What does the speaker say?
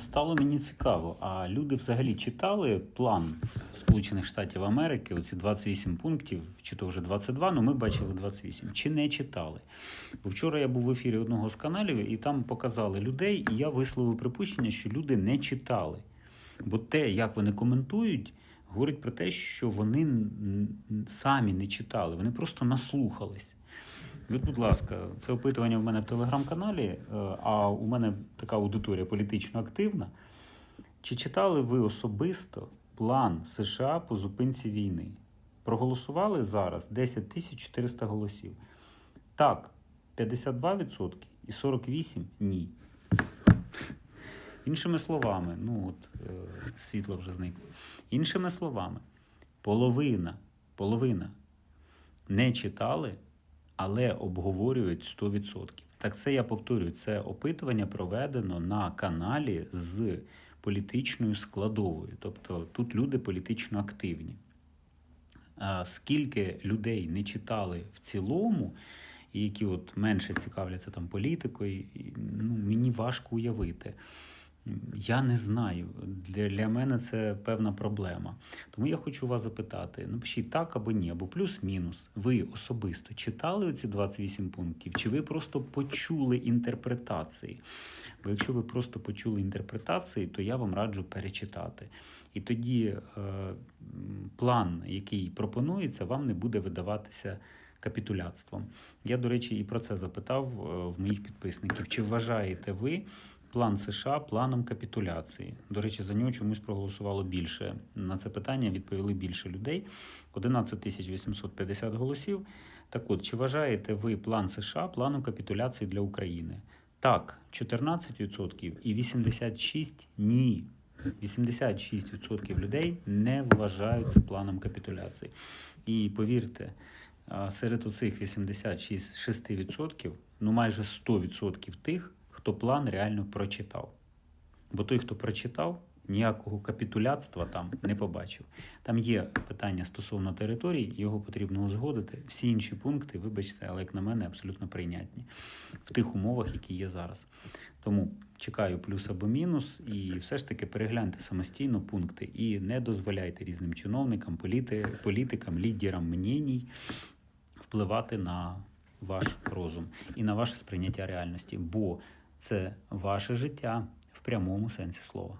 Стало мені цікаво, а люди взагалі читали план Сполучених Штатів Америки, оці 28 пунктів, чи то вже 22, ну ми бачили 28, чи не читали. Бо вчора я був в ефірі одного з каналів, і там показали людей, і я висловив припущення, що люди не читали. Бо те, як вони коментують, говорить про те, що вони самі не читали, вони просто наслухались. Будь ласка, це опитування в мене в телеграм-каналі, е, а у мене така аудиторія політично активна. Чи читали ви особисто план США по зупинці війни? Проголосували зараз 10 400 голосів. Так, 52% і 48% ні. Іншими словами, ну от е, світло вже зникло. Іншими словами, половина, половина не читали, але обговорюють 100%. Так це я повторюю, це опитування проведено на каналі з політичною складовою. Тобто тут люди політично активні. Скільки людей не читали в цілому, і які от менше цікавляться там політикою, ну, мені важко уявити. Я не знаю. Для, мене це певна проблема. Тому я хочу вас запитати: напишіть так або ні, або плюс-мінус. Ви особисто читали ці 28 пунктів, чи ви просто почули інтерпретації? Бо якщо ви просто почули інтерпретації, то я вам раджу перечитати. І тоді е, план, який пропонується, вам не буде видаватися капітуляцтвом. Я, до речі, і про це запитав е, в моїх підписників. Чи вважаєте ви план США планом капітуляції? До речі, за нього чомусь проголосувало більше. На це питання відповіли більше людей 11 тисяч 850 голосів. Так от, чи вважаєте ви план США планом капітуляції для України? Так, 14% і 86% ні. 86% людей не вважають це планом капітуляції. І повірте, серед оцих 86%, ну майже 100% тих, хто план реально прочитав. Бо той, хто прочитав, ніякого капітуляцтва там не побачив. Там є питання стосовно територій, його потрібно узгодити. Всі інші пункти, вибачте, але як на мене, абсолютно прийнятні в тих умовах, які є зараз. Тому чекаю плюс або мінус, і все ж таки перегляньте самостійно пункти і не дозволяйте різним чиновникам, політи, політикам, лідерам мненій впливати на ваш розум і на ваше сприйняття реальності, бо це ваше життя в прямому сенсі слова.